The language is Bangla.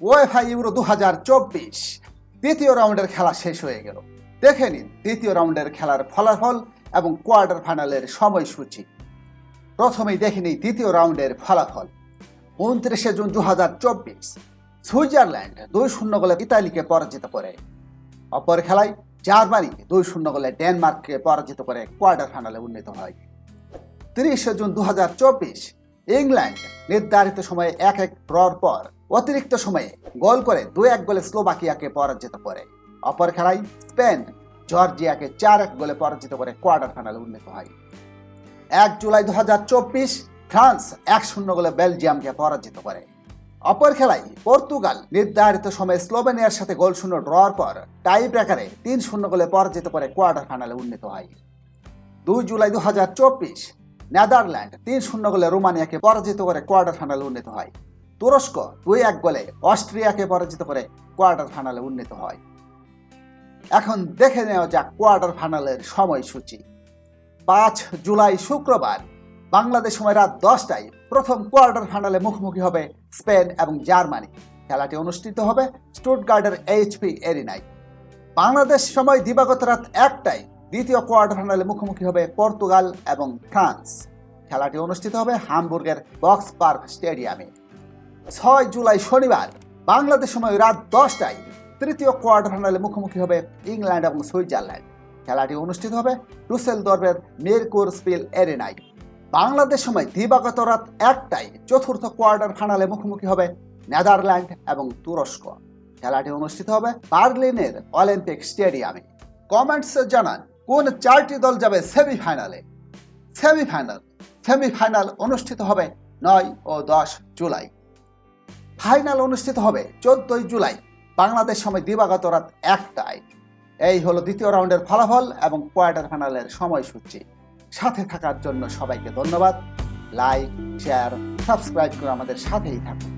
ওয়েফা ইউরো দু হাজার চব্বিশ। দ্বিতীয় রাউন্ডের খেলা শেষ হয়ে গেল। দেখে নিন দ্বিতীয় রাউন্ডের খেলার ফলাফল এবং কোয়ার্টার ফাইনালের সময়সূচি। প্রথমেই দেখে নিই দ্বিতীয় রাউন্ডের ফলাফল। উনত্রিশে জুন দু হাজার চব্বিশ, সুইজারল্যান্ড দুই শূন্য গোলে ইতালিকে পরাজিত করে। অপর খেলায় জার্মানি দুই শূন্য গোলে ডেনমার্ককে পরাজিত করে কোয়ার্টার ফাইনালে উন্নীত হয়। তিরিশে জুন দু হাজার চব্বিশ, ইংল্যান্ড নির্ধারিত সময়ে এক এক ড্রর পর অতিরিক্ত সময়ে গোল করে দু এক গোলে স্লোভাকিয়াকে পরাজিত করে। অপর খেলায় স্পেন জর্জিয়াকে চার এক গোলে পরাজিত করে কোয়ার্টার ফাইনালে উন্নীত হয়। এক জুলাই দু হাজার চব্বিশ ফ্রান্স এক শূন্য গোলে বেলজিয়ামকে পরাজিত করে। অপর খেলায় পর্তুগাল নির্ধারিত সময়ে স্লোভেনিয়ার সাথে গোল শূন্য ড্রর পর টাই ব্রেকারে তিন শূন্য গোলে পরাজিত করে কোয়ার্টার ফাইনালে উন্নীত হয়। দুই জুলাই দু হাজার চব্বিশ নেদারল্যান্ড তিন শূন্য গোলে রোমানিয়াকে পরাজিত করে কোয়ার্টার ফাইনালে উন্নীত হয়। তুরস্ক দুই এক গোলে অস্ট্রিয়াকে পরাজিত করে কোয়ার্টার ফাইনালে উন্নীত হয়। এখন দেখে নেওয়া যাক কোয়ার্টার ফাইনালের সময়সূচি। পাঁচ জুলাই শুক্রবার, বাংলাদেশ সময় রাত দশটায় প্রথম কোয়ার্টার ফাইনালে মুখোমুখি হবে স্পেন এবং জার্মানি। খেলাটি অনুষ্ঠিত হবে স্টুটগার্ডের এইচপি এরিনায়। বাংলাদেশ সময় দিবাগত রাত একটায় দ্বিতীয় কোয়ার্টার ফাইনালে মুখোমুখি হবে পর্তুগাল এবং ফ্রান্স। খেলাটি অনুষ্ঠিত হবে হামবুর্গের বক্স পার্ক স্টেডিয়ামে। ছয় জুলাই শনিবার, বাংলাদেশ সময় রাত দশটায় তৃতীয় কোয়ার্টার ফাইনালে মুখোমুখি হবে ইংল্যান্ড এবং সুইজারল্যান্ড। খেলাটি অনুষ্ঠিত হবে রুসেল দর্বের মেরকুর স্পিল এরিনায় বাংলাদেশ সময় দিবাগত রাত একটায় চতুর্থ কোয়ার্টার ফাইনালে মুখোমুখি হবে নেদারল্যান্ড এবং তুরস্ক। খেলাটি অনুষ্ঠিত হবে বার্লিনের অলিম্পিক স্টেডিয়ামে। কমেন্টসে জানান, কোন চারটি দল যাবে সেমিফাইনালে? সেমিফাইনাল সেমিফাইনাল অনুষ্ঠিত হবে নয় ও দশ জুলাই। ফাইনাল অনুষ্ঠিত হবে চোদ্দই জুলাই, বাংলাদেশ সময় দিবাগত রাত একটায়। এই হলো দ্বিতীয় রাউন্ডের ফলাফল এবং কোয়ার্টার ফাইনালের সময়সূচি। সাথে থাকার জন্য সবাইকে ধন্যবাদ। লাইক, শেয়ার, সাবস্ক্রাইব করে আমাদের সাথেই থাকুন।